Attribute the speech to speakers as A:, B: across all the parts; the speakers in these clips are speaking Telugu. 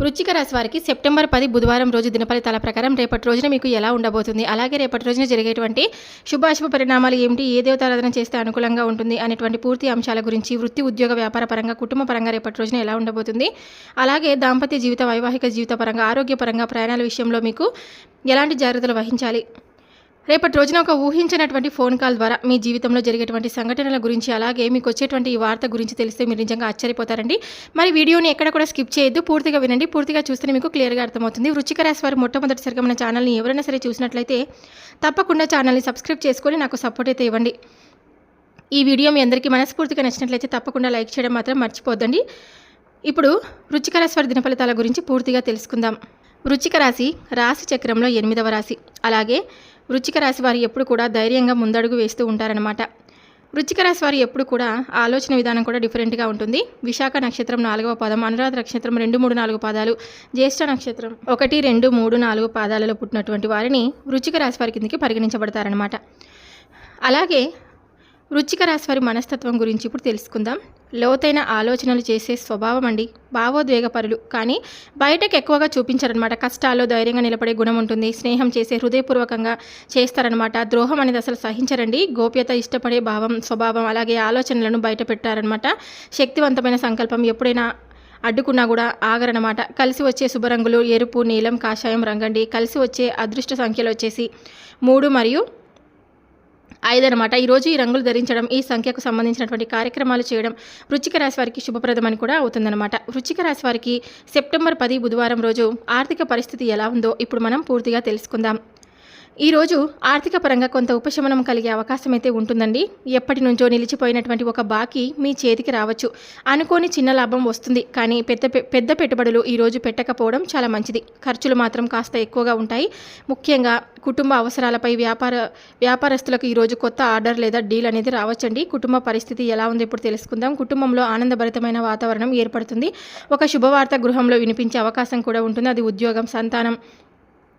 A: వృచ్చిక రాశి వారికి సెప్టెంబర్ పది బుధవారం రోజు దినఫలితాల ప్రకారం రేపటి రోజున మీకు ఎలా ఉండబోతుంది? అలాగే రేపటి రోజున జరిగేటువంటి శుభాశుభ పరిణామాలు ఏమిటి? ఏ దేవతారాధన చేస్తే అనుకూలంగా ఉంటుంది? అనేటువంటి పూర్తి అంశాల గురించి వృత్తి ఉద్యోగ వ్యాపార పరంగా కుటుంబ పరంగా రేపటి రోజున ఎలా ఉండబోతుంది? అలాగే దాంపత్య జీవిత వైవాహిక జీవిత పరంగా ఆరోగ్యపరంగా ప్రయాణాల విషయంలో మీకు ఎలాంటి జాగ్రత్తలు వహించాలి? రేపటి రోజున ఒక ఊహించినటువంటి ఫోన్ కాల్ ద్వారా మీ జీవితంలో జరిగేటువంటి సంఘటనల గురించి అలాగే మీకు వచ్చేటువంటి ఈ వార్త గురించి తెలిస్తే మీరు నిజంగా ఆశ్చర్యపోతారండి. మరి వీడియోని ఎక్కడ కూడా స్కిప్ చేయొద్దు పూర్తిగా వినండి. పూర్తిగా చూస్తే మీకు క్లియర్గా అర్థమవుతుంది. వృచ్చిక రాశి వారు మొట్టమొదటిసారిగా మన ఛానల్ని ఎవరైనా సరే చూసినట్లయితే తప్పకుండా ఛానల్ని సబ్స్క్రైబ్ చేసుకొని నాకు సపోర్ట్ అయితే ఇవ్వండి. ఈ వీడియో మీ అందరికీ మనస్ఫూర్తిగా నచ్చినట్లయితే తప్పకుండా లైక్ చేయడం మాత్రం మర్చిపోద్దండి. ఇప్పుడు వృచ్చిక రాశి వారి దినఫలితాల గురించి పూర్తిగా తెలుసుకుందాం. వృచ్చిక రాశి రాశి చక్రంలో ఎనిమిదవ రాశి. అలాగే వృచ్చిక రాశి వారు ఎప్పుడు కూడా ధైర్యంగా ముందడుగు వేస్తూ ఉంటారనమాట వృచ్చిక రాశి వారు ఎప్పుడు కూడా ఆలోచన విధానం కూడా డిఫరెంట్గా ఉంటుంది. విశాఖ నక్షత్రం నాలుగవ పాదం అనురాధ నక్షత్రం రెండు మూడు నాలుగు పాదాలు జ్యేష్ఠ నక్షత్రం ఒకటి రెండు మూడు నాలుగు పాదాలలో పుట్టినటువంటి వారిని వృచ్చిక రాశి వారి కిందకి పరిగణించబడతారనమాట అలాగే వృచ్చిక రాశి మనస్తత్వం గురించి ఇప్పుడు తెలుసుకుందాం. లోతైన ఆలోచనలు చేసే స్వభావం అండి. భావోద్వేగపరులు. కానీ బయటకు ఎక్కువగా చూపించారనమాట కష్టాల్లో ధైర్యంగా నిలబడే గుణం ఉంటుంది. స్నేహం చేసే హృదయపూర్వకంగా చేస్తారనమాట ద్రోహం అనేది అసలు సహించరండి. గోప్యత ఇష్టపడే భావం స్వభావం అలాగే ఆలోచనలను బయట పెట్టారనమాట శక్తివంతమైన సంకల్పం ఎప్పుడైనా అడ్డుకున్నా కూడా ఆగరనమాట కలిసి వచ్చే శుభరంగులు ఎరుపు నీలం కాషాయం రంగండి. కలిసి వచ్చే అదృష్ట సంఖ్యలు వచ్చేసి మూడు మరియు ఐదనమాట ఈరోజు ఈ రంగులు ధరించడం ఈ సంఖ్యకు సంబంధించినటువంటి కార్యక్రమాలు చేయడం వృచ్చిక రాశి వారికి శుభప్రదమని కూడా అవుతుందన్నమాట. వృచ్చిక రాశి వారికి సెప్టెంబర్ పది బుధవారం రోజు ఆర్థిక పరిస్థితి ఎలా ఉందో ఇప్పుడు మనం పూర్తిగా తెలుసుకుందాం. ఈరోజు ఆర్థిక పరంగా కొంత ఉపశమనం కలిగే అవకాశం అయితే ఉంటుందండి. ఎప్పటి నుంచో నిలిచిపోయినటువంటి ఒక బాకీ మీ చేతికి రావచ్చు. అనుకోని చిన్న లాభం వస్తుంది. కానీ పెద్ద పెద్ద పెట్టుబడులు ఈరోజు పెట్టకపోవడం చాలా మంచిది. ఖర్చులు మాత్రం కాస్త ఎక్కువగా ఉంటాయి. ముఖ్యంగా కుటుంబ అవసరాలపై వ్యాపార వ్యాపారస్తులకు ఈరోజు కొత్త ఆర్డర్ లేదా డీల్ అనేది రావచ్చండి. కుటుంబ పరిస్థితి ఎలా ఉందో ఇప్పుడు తెలుసుకుందాం. కుటుంబంలో ఆనందభరితమైన వాతావరణం ఏర్పడుతుంది. ఒక శుభవార్త గృహంలో వినిపించే అవకాశం కూడా ఉంటుంది. అది ఉద్యోగం సంతానం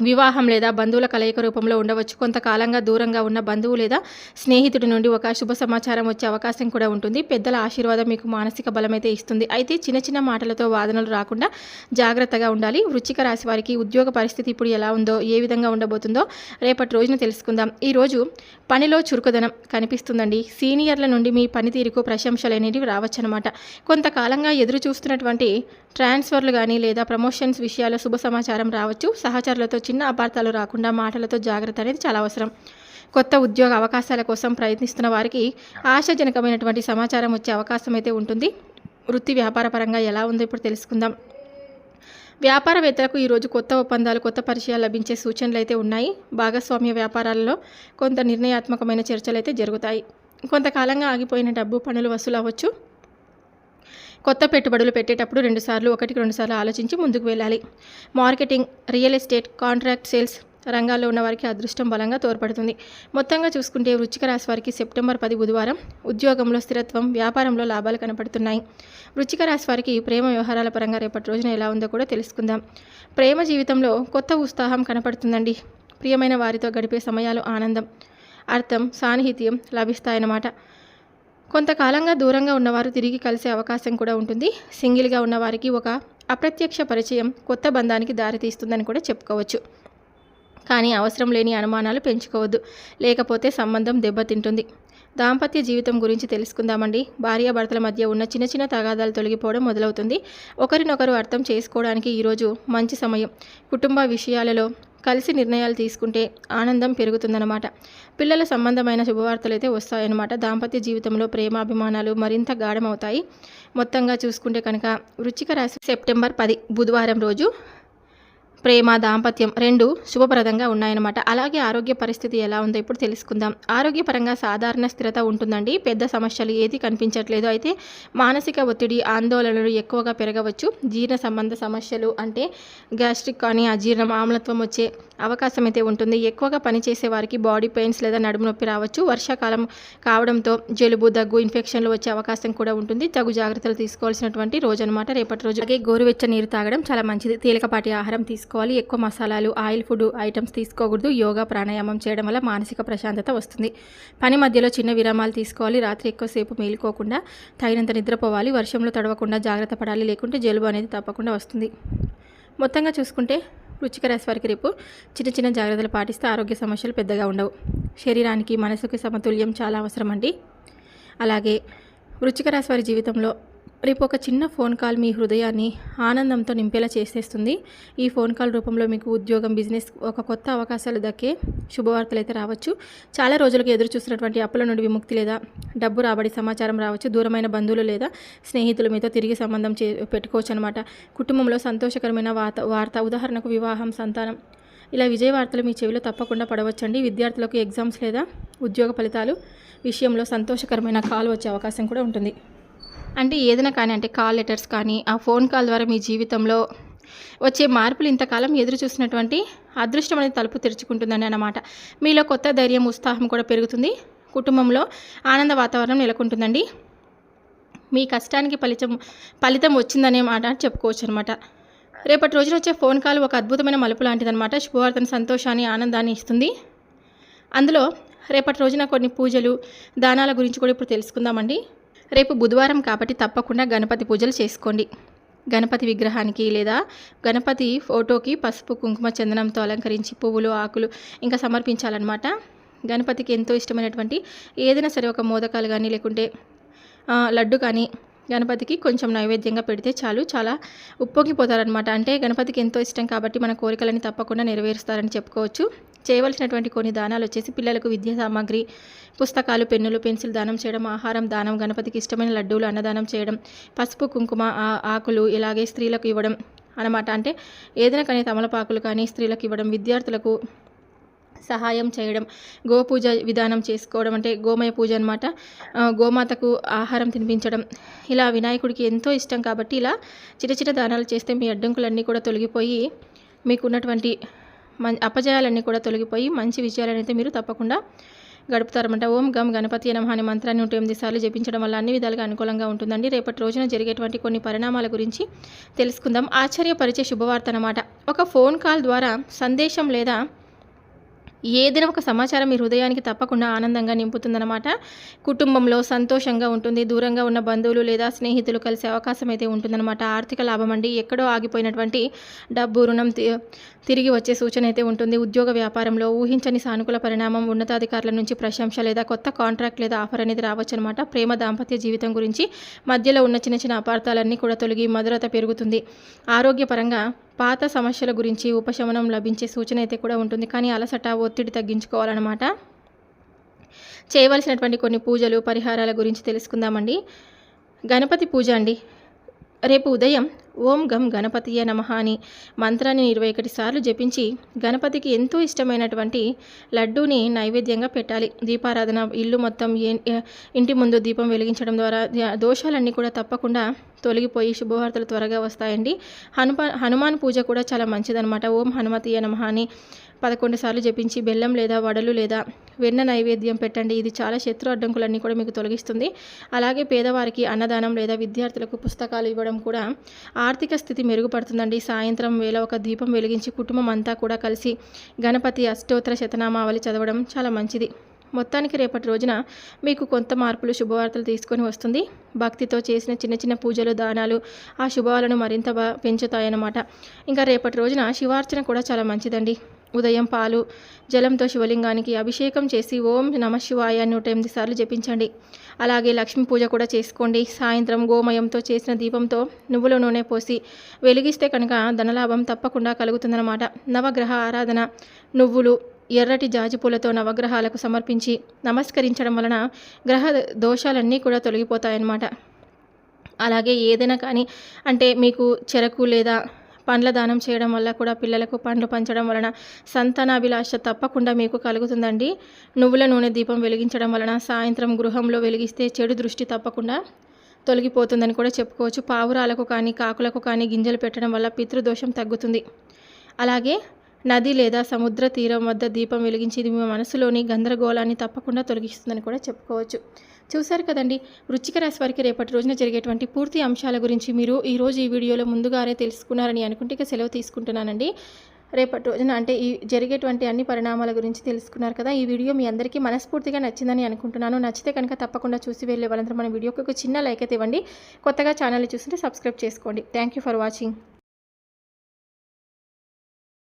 A: వివాహం లేదా బంధువుల కలయిక రూపంలో ఉండవచ్చు. కొంతకాలంగా దూరంగా ఉన్న బంధువు లేదా స్నేహితుడి నుండి ఒక శుభ సమాచారం వచ్చే అవకాశం కూడా ఉంటుంది. పెద్దల ఆశీర్వాదం మీకు మానసిక బలమైతే ఇస్తుంది. అయితే చిన్న చిన్న మాటలతో వాదనలు రాకుండా జాగ్రత్తగా ఉండాలి. వృచ్చిక రాశి వారికి ఉద్యోగ పరిస్థితి ఇప్పుడు ఎలా ఉందో ఏ విధంగా ఉండబోతుందో రేపటి రోజున తెలుసుకుందాం. ఈరోజు పనిలో చురుకుదనం కనిపిస్తుందండి. సీనియర్ల నుండి మీ పనితీరుకు ప్రశంసలు అనేవి రావచ్చనమాట కొంతకాలంగా ఎదురు చూస్తున్నటువంటి ట్రాన్స్ఫర్లు కానీ లేదా ప్రమోషన్స్ విషయాల్లో శుభ సమాచారం రావచ్చు. సహచరులతో చిన్న అపార్థాలు రాకుండా మాటలతో జాగ్రత్త అనేది చాలా అవసరం. కొత్త ఉద్యోగ అవకాశాల కోసం ప్రయత్నిస్తున్న వారికి ఆశాజనకమైనటువంటి సమాచారం వచ్చే అవకాశం అయితే ఉంటుంది. వృత్తి వ్యాపార పరంగా ఎలా ఉందో ఇప్పుడు తెలుసుకుందాం. వ్యాపారవేత్తలకు ఈరోజు కొత్త ఒప్పందాలు కొత్త పరిచయాలు లభించే సూచనలు అయితే ఉన్నాయి. భాగస్వామ్య వ్యాపారాలలో కొంత నిర్ణయాత్మకమైన చర్చలు అయితే జరుగుతాయి. కొంతకాలంగా ఆగిపోయిన డబ్బు పనులు వసూలు అవ్వచ్చు కొత్త పెట్టుబడులు పెట్టేటప్పుడు రెండుసార్లు ఒకటికి రెండుసార్లు ఆలోచించి ముందుకు వెళ్ళాలి. Marketing real estate contract sales రంగాల్లో ఉన్న వారికి అదృష్టం బలంగా తోడ్పడుతుంది. మొత్తంగా చూసుకుంటే వృచ్చిక రాశి వారికి సెప్టెంబర్ పది బుధవారం ఉద్యోగంలో స్థిరత్వం వ్యాపారంలో లాభాలు కనపడుతున్నాయి. వృచ్చిక రాశి వారికి ప్రేమ వ్యవహారాల పరంగా రేపటి రోజున ఎలా ఉందో కూడా తెలుసుకుందాం. ప్రేమ జీవితంలో కొత్త ఉత్సాహం కనపడుతుందండి. ప్రియమైన వారితో గడిపే సమయాలు ఆనందం అర్థం సాన్నిహిత్యం లభిస్తాయన్నమాట. కొంతకాలంగా దూరంగా ఉన్నవారు తిరిగి కలిసే అవకాశం కూడా ఉంటుంది. సింగిల్గా ఉన్నవారికి ఒక అప్రత్యక్ష పరిచయం కొత్త బంధానికి దారితీస్తుందని కూడా చెప్పుకోవచ్చు. కానీ అవసరం లేని అనుమానాలు పెంచుకోవద్దు. లేకపోతే సంబంధం దెబ్బతింటుంది. దాంపత్య జీవితం గురించి తెలుసుకుందామండి. భార్యాభర్తల మధ్య ఉన్న చిన్న చిన్న తగాదాలు తొలగిపోవడం మొదలవుతుంది. ఒకరినొకరు అర్థం చేసుకోవడానికి ఈరోజు మంచి సమయం. కుటుంబ విషయాలలో కలిసి నిర్ణయాలు తీసుకుంటే ఆనందం పెరుగుతుందన్నమాట. పిల్లల సంబంధమైన శుభవార్తలు అయితే వస్తాయన్నమాట. దాంపత్య జీవితంలో ప్రేమాభిమానాలు మరింత గాఢమవుతాయి. మొత్తంగా చూసుకుంటే కనుక వృచ్చిక రాశి సెప్టెంబర్ పది బుధవారం రోజు ప్రేమ దాంపత్యం రెండు శుభప్రదంగా ఉన్నాయన్నమాట. అలాగే ఆరోగ్య పరిస్థితి ఎలా ఉందో ఇప్పుడు తెలుసుకుందాం. ఆరోగ్యపరంగా సాధారణ స్థిరత ఉంటుందండి. పెద్ద సమస్యలు ఏది కనిపించట్లేదు. అయితే మానసిక ఒత్తిడి ఆందోళనలు ఎక్కువగా పెరగవచ్చు. జీర్ణ సంబంధ సమస్యలు అంటే గ్యాస్ట్రిక్ కానీ అజీర్ణం ఆమ్లత్వం వచ్చే అవకాశం అయితే ఉంటుంది. ఎక్కువగా పనిచేసే వారికి బాడీ పెయిన్స్ లేదా నడుము నొప్పి రావచ్చు. వర్షాకాలం కావడంతో జలుబు దగ్గు ఇన్ఫెక్షన్లు వచ్చే అవకాశం కూడా ఉంటుంది. తగు జాగ్రత్తలు తీసుకోవాల్సినటువంటి రోజు అనమాట రేపటి రోజు అలాగే గోరువెచ్చ నీరు తాగడం చాలా మంచిది. తేలికపాటి ఆహారం తీసుకు తీసుకోవాలి. ఎక్కువ మసాలాలు ఆయిల్ ఫుడ్ ఐటమ్స్ తీసుకోకూడదు. యోగా ప్రాణాయామం చేయడం వల్ల మానసిక ప్రశాంతత వస్తుంది. పని మధ్యలో చిన్న విరామాలు తీసుకోవాలి. రాత్రి ఎక్కువసేపు మేలుకోకుండా తగినంత నిద్రపోవాలి. వర్షంలో తడవకుండా జాగ్రత్త పడాలి. లేకుంటే జలుబు అనేది తప్పకుండా వస్తుంది. మొత్తంగా చూసుకుంటే వృచ్చిక రాశి వారికి రేపు చిన్న చిన్న జాగ్రత్తలు పాటిస్తే ఆరోగ్య సమస్యలు పెద్దగా ఉండవు. శరీరానికి మనసుకి సమతుల్యం చాలా అవసరం అండి అలాగే వృచ్చిక రాశి వారి జీవితంలో రేపు ఒక చిన్న ఫోన్ కాల్ మీ హృదయాన్ని ఆనందంతో నింపేలా చేసేస్తుంది. ఈ ఫోన్ కాల్ రూపంలో మీకు ఉద్యోగం బిజినెస్ ఒక కొత్త అవకాశాలు దక్కే శుభవార్తలు అయితే రావచ్చు. చాలా రోజులకు ఎదురు చూసినటువంటి అప్పుల నుండి విముక్తి లేదా డబ్బు రాబడి సమాచారం రావచ్చు. దూరమైన బంధువులు లేదా స్నేహితులు మీతో తిరిగి సంబంధం చే పెట్టుకోవచ్చు అనమాట కుటుంబంలో సంతోషకరమైన వార్త వార్త ఉదాహరణకు వివాహం సంతానం ఇలా విజయ వార్తలు మీ చెవిలో తప్పకుండా పడవచ్చండి. విద్యార్థులకు ఎగ్జామ్స్ లేదా ఉద్యోగ ఫలితాలు విషయంలో సంతోషకరమైన కాల్ వచ్చే అవకాశం కూడా ఉంటుంది. అంటే ఏదైనా కానీ అంటే కాల్ లెటర్స్ కానీ ఆ ఫోన్ కాల్ ద్వారా మీ జీవితంలో వచ్చే మార్పులు ఇంతకాలం ఎదురు చూసినటువంటి అదృష్టం అనేది తలుపు తెరుచుకుంటుందని అన్నమాట. మీలో కొత్త ధైర్యం ఉత్సాహం కూడా పెరుగుతుంది. కుటుంబంలో ఆనంద వాతావరణం నెలకొంటుందండి. మీ కష్టానికి ఫలితం ఫలితం వచ్చిందనే మాట చెప్పుకోవచ్చు అనమాట రేపటి రోజున వచ్చే ఫోన్ కాల్ ఒక అద్భుతమైన మలుపు లాంటిదనమాట శుభవార్తను సంతోషాన్ని ఆనందాన్ని ఇస్తుంది. అందులో రేపటి రోజున కొన్ని పూజలు దానాల గురించి కూడా ఇప్పుడు తెలుసుకుందామండి. రేపు బుధవారం కాబట్టి తప్పకుండా గణపతి పూజలు చేసుకోండి. గణపతి విగ్రహానికి లేదా గణపతి ఫోటోకి పసుపు కుంకుమ చందనంతో అలంకరించి పువ్వులు ఆకులు ఇంకా సమర్పించాలన్నమాట. గణపతికి ఎంతో ఇష్టమైనటువంటి ఏదైనా సరే ఒక మోదకాలు కానీ లేకుంటే లడ్డు కానీ గణపతికి కొంచెం నైవేద్యంగా పెడితే చాలు. చాలా ఉప్పొంగిపోతారనమాట అంటే గణపతికి ఎంతో ఇష్టం కాబట్టి మన కోరికలని తప్పకుండా నెరవేరుస్తారని చెప్పుకోవచ్చు. చేయవలసినటువంటి కొన్ని దానాలు వచ్చేసి పిల్లలకు విద్యా సామాగ్రి పుస్తకాలు పెన్నులు పెన్సిల్ దానం చేయడం ఆహారం దానం గణపతికి ఇష్టమైన లడ్డూలు అన్నదానం చేయడం పసుపు కుంకుమ ఆకులు ఇలాగే స్త్రీలకు ఇవ్వడం అనమాట అంటే ఏదైనా కానీ తమలపాకులు కానీ స్త్రీలకు ఇవ్వడం విద్యార్థులకు సహాయం చేయడం గోపూజ విధానం చేసుకోవడం అంటే గోమయ పూజ అనమాట గోమాతకు ఆహారం తినిపించడం. ఇలా వినాయకుడికి ఎంతో ఇష్టం కాబట్టి ఇలా చిన్న చిన్న దానాలు చేస్తే మీ అడ్డంకులన్నీ కూడా తొలగిపోయి మీకున్నటువంటి అపజయాలన్నీ కూడా తొలగిపోయి మంచి విజయాలను అయితే మీరు తప్పకుండా గడుపుతారన్నమాట. ఓం గం గణపతి నమ అనే మంత్రాన్ని నూట ఎనిమిది సార్లు జపించడం వల్ల అన్ని విధాలుగా అనుకూలంగా ఉంటుందండి. రేపటి రోజున జరిగేటువంటి కొన్ని పరిణామాల గురించి తెలుసుకుందాం. ఆశ్చర్యపరిచే శుభవార్త అనమాట ఒక ఫోన్ కాల్ ద్వారా సందేశం లేదా ఏదైనా ఒక సమాచారం మీ హృదయానికి తప్పకుండా ఆనందంగా నింపుతుందన్నమాట. కుటుంబంలో సంతోషంగా ఉంటుంది దూరంగా ఉన్న బంధువులు లేదా స్నేహితులు కలిసే అవకాశం అయితే ఉంటుందన్నమాట. ఆర్థిక లాభం అండి. ఎక్కడో ఆగిపోయినటువంటి డబ్బు రుణం తిరిగి వచ్చే సూచన అయితే ఉంటుంది. ఉద్యోగ వ్యాపారంలో ఊహించని సానుకూల పరిణామం ఉన్నతాధికారుల నుంచి ప్రశంస లేదా కొత్త కాంట్రాక్ట్ లేదా ఆఫర్ అనేది రావచ్చు అనమాట ప్రేమ దాంపత్య జీవితం గురించి మధ్యలో ఉన్న చిన్న చిన్న అపార్థాలన్నీ కూడా తొలగి మధురత పెరుగుతుంది. ఆరోగ్యపరంగా పాత సమస్యల గురించి ఉపశమనం లభించే సూచన అయితే కూడా ఉంటుంది. కానీ అలసట ఒత్తిడి తగ్గించుకోవాలన్నమాట. చేయవలసినటువంటి కొన్ని పూజలు పరిహారాల గురించి తెలుసుకుందామండి. గణపతి పూజ అండి. రేపు ఉదయం ఓం గం గణపతియే నమ అని మంత్రాన్ని ఇరవై ఒకటి సార్లు జపించి గణపతికి ఎంతో ఇష్టమైనటువంటి లడ్డూని నైవేద్యంగా పెట్టాలి. దీపారాధన ఇల్లు మొత్తం ఇంటి ముందు దీపం వెలిగించడం ద్వారా దోషాలన్నీ కూడా తప్పకుండా తొలగిపోయి శుభవార్తలు త్వరగా వస్తాయండి. హనుమా హనుమాన్ పూజ కూడా చాలా మంచిదనమాట ఓం హనుమతియ నమ అని పదకొండు సార్లు జపించి బెల్లం లేదా వడలు లేదా వెన్న నైవేద్యం పెట్టండి. ఇది చాలా శత్రు అడ్డంకులన్నీ కూడా మీకు తొలగిస్తుంది. అలాగే పేదవారికి అన్నదానం లేదా విద్యార్థులకు పుస్తకాలు ఇవ్వడం కూడా ఆర్థిక స్థితి మెరుగుపడుతుందండి. సాయంత్రం వేళ ఒక దీపం వెలిగించి కుటుంబం అంతా కూడా కలిసి గణపతి అష్టోత్తర శతనామావళి చదవడం చాలా మంచిది. మొత్తానికి రేపటి రోజున మీకు కొంత మార్పులు శుభవార్తలు తీసుకొని వస్తుంది. భక్తితో చేసిన చిన్న చిన్న పూజలు దానాలు ఆ శుభాలను మరింత పెంచుతాయన్నమాట. ఇంకా రేపటి రోజున శివార్చన కూడా చాలా మంచిదండి. ఉదయం పాలు జలంతో శివలింగానికి అభిషేకం చేసి ఓం నమ శివాయ నూట ఎనిమిది సార్లు జపించండి. అలాగే లక్ష్మీ పూజ కూడా చేసుకోండి. సాయంత్రం గోమయంతో చేసిన దీపంతో నువ్వుల నూనె పోసి వెలిగిస్తే కనుక ధనలాభం తప్పకుండా కలుగుతుందన్నమాట. నవగ్రహ ఆరాధన నువ్వులు ఎర్రటి జాజిపూలతో నవగ్రహాలకు సమర్పించి నమస్కరించడం వలన గ్రహ దోషాలన్నీ కూడా తొలగిపోతాయన్నమాట. అలాగే ఏదైనా కానీ అంటే మీకు చెరకు లేదా పండ్ల దానం చేయడం వల్ల కూడా పిల్లలకు పండ్లు పంచడం వలన సంతానాభిలాష తప్పకుండా మీకు కలుగుతుందండి. నువ్వుల నూనె దీపం వెలిగించడం వలన సాయంత్రం గృహంలో వెలిగిస్తే చెడు దృష్టి తప్పకుండా తొలగిపోతుందని కూడా చెప్పుకోవచ్చు. పావురాలకు కానీ కాకులకు కానీ గింజలు పెట్టడం వల్ల పితృదోషం తగ్గుతుంది. అలాగే నది లేదా సముద్ర తీరం వద్ద దీపం వెలిగించి ఇది మీ మనసులోని గందరగోళాన్ని తప్పకుండా తొలగిస్తుందని కూడా చెప్పుకోవచ్చు. చూశారు కదండి. వృచ్చిక రాశి వారికి రేపటి రోజున జరిగేటువంటి పూర్తి అంశాల గురించి మీరు ఈరోజు ఈ వీడియోలో ముందుగానే తెలుసుకున్నారని అనుకుంటే ఇక సెలవు తీసుకుంటున్నానండి. రేపటి రోజున అంటే ఈ జరిగేటువంటి అన్ని పరిణామాల గురించి తెలుసుకున్నారు కదా. ఈ వీడియో మీ అందరికీ మనస్ఫూర్తిగా నచ్చిందని అనుకుంటున్నాను. నచ్చితే కనుక తప్పకుండా చూసి వెళ్ళే వాళ్ళందరూ మన వీడియోకి ఒక చిన్న లైక్ అయితే ఇవ్వండి. కొత్తగా ఛానల్ చూస్తుంటే సబ్స్క్రైబ్ చేసుకోండి. Thank you for watching.